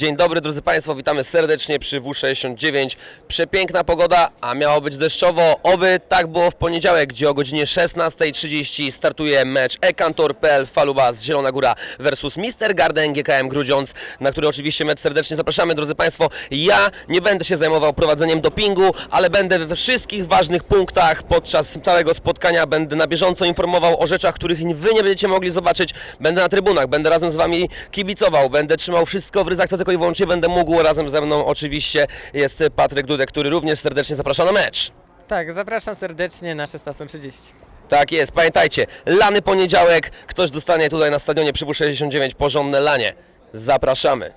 Dzień dobry drodzy Państwo, witamy serdecznie przy W69. Przepiękna pogoda, a miało być deszczowo. Oby tak było w poniedziałek, gdzie o godzinie 16.30 startuje mecz Ekantor.pl Faluba z Zielona Góra versus Mister Garden GKM Grudziądz, na który oczywiście mecz serdecznie zapraszamy drodzy Państwo. Ja nie będę się zajmował prowadzeniem dopingu, ale będę we wszystkich ważnych punktach podczas całego spotkania. Będę na bieżąco informował o rzeczach, których Wy nie będziecie mogli zobaczyć. Będę na trybunach, będę razem z Wami kibicował, będę trzymał wszystko w ryzach, co tylko i wyłącznie będę mógł. Razem ze mną oczywiście jest Patryk Dudek, który również serdecznie zaprasza na mecz. Tak, zapraszam serdecznie na 16.30. Tak jest, pamiętajcie, lany poniedziałek, ktoś dostanie tutaj na stadionie przy W69 porządne lanie. Zapraszamy.